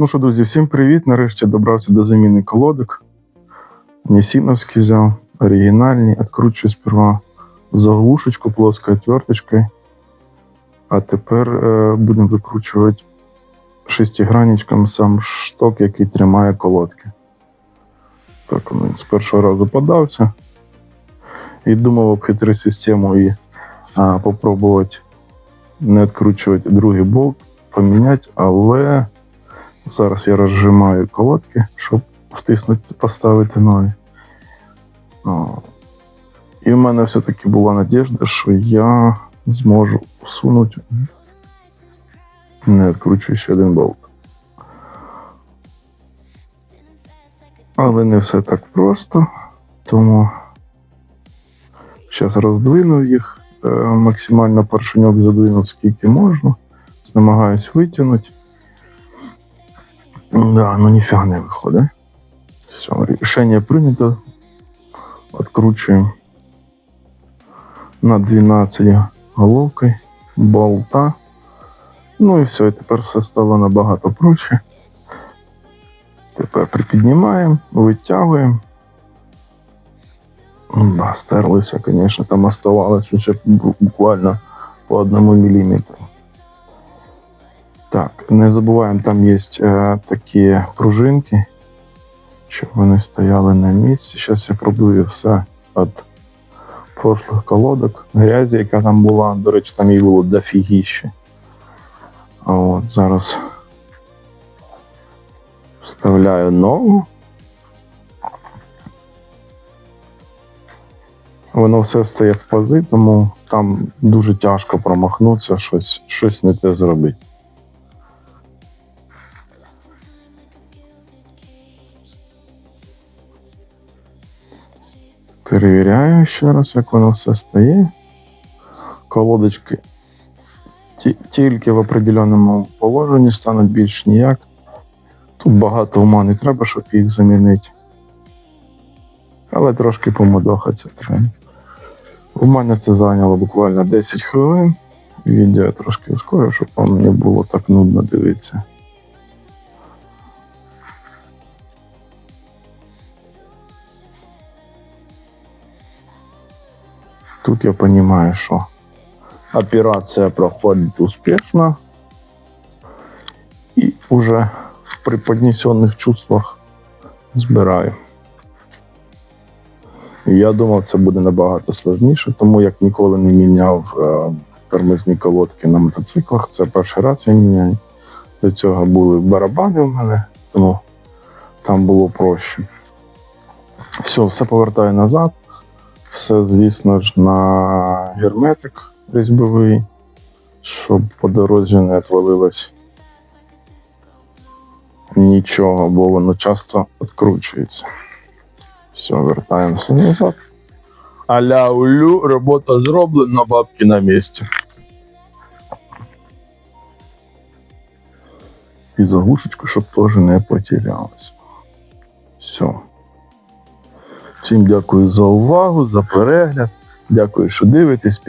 Ну що, друзі, всім привіт. Нарешті добрався до заміни колодок. Нісіновський взяв, оригінальні. Откручую сперва заглушечку плоскою отверточкою. А тепер е, будемо викручувати шестигранничком сам шток, який тримає колодки. Так, він з першого разу подався. І думав обхитрити систему і а, попробувати не відкручувати другий болт, поміняти, але зараз я розжимаю колодки, щоб втиснути, поставити нові. І в мене все-таки була надіжда, що я зможу всунути, не відкручуючи один болт. Але не все так просто, тому зараз роздвину їх, е, максимально поршеньок задвинув скільки можна, намагаюсь витягнути. Да, ну ніфіга не виходить. Все, рішення прийнято. Откручуємо на 12 головкою болта. Ну і все, і тепер все стало набагато проще. Тепер припіднімаємо, витягуємо. Да, стерлися, звісно, там оставалось ще буквально по одному міліметру. Не забуваємо, там є е, такі пружинки, щоб вони стояли на місці. Зараз я пробую все від прошлих колодок, грязі, яка там була. До речі, там її було дофігіще. От зараз вставляю ногу. Воно все стає в пази, тому там дуже тяжко промахнутися, щось, щось не те зробити. Перевіряю ще раз, як воно все стає. Колодочки ті- тільки в определеному положенні стануть більш ніяк. Тут багато ума не треба, щоб їх замінити. Але трошки помудохатися треба. У мене це зайняло буквально 10 хвилин. Відео я трошки ускорив, щоб вам не було так нудно дивитися. Тут я розумію, що операція проходить успішно. І уже при піднесених чувствах збираю. Я думав, це буде набагато складніше, тому як ніколи не міняв е, тормозні колодки на мотоциклах. Це перший раз я міняю. До цього були барабани в мене, тому там було проще. Все, все повертаю назад. Все, звісно ж, на герметик різьбовий, щоб по дорозі не відвалилось нічого, бо воно часто відкручується. Все, вертаємося назад. Аля улю, робота зроблена, бабки на місці. І заглушечку, щоб теж не потерялась. Все. Всім дякую за увагу, за перегляд. Дякую, що дивитесь.